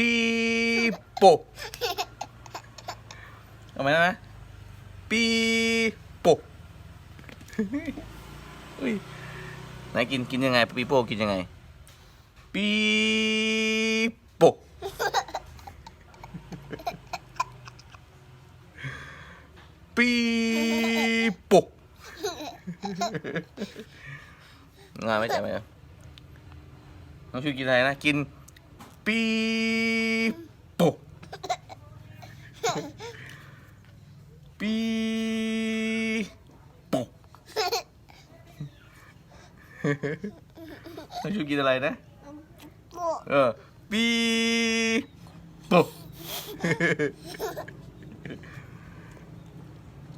ปีโปเอาไหมนะปีโปอุ้ยไหนกินกินยังไงปีโปกินยังไงปีโปปีโปงานไม่จ่ไหมครับน้องชูกินอะไรนะกิน ปีโปปีโปน้องชูกินอะไรนะโปเออ ปีโป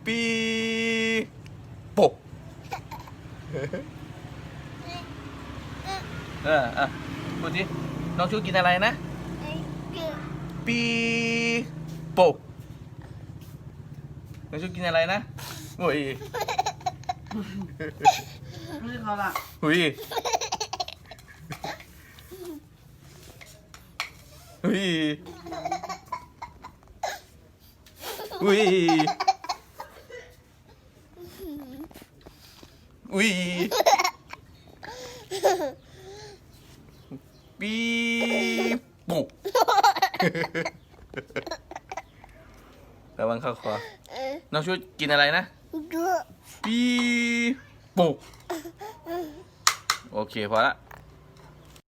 ปีโปเอออะพูดสิ น้องชูกินอะไรนะไอ้เกือบปีโปน้องชูกินอะไรนะโอ้ยไม่ใช่เขาละหุยหุยหุยหุย ปีโประวังเข้าคอเออน้องชูกินอะไรนะเกือบปีโปโอเคพอละ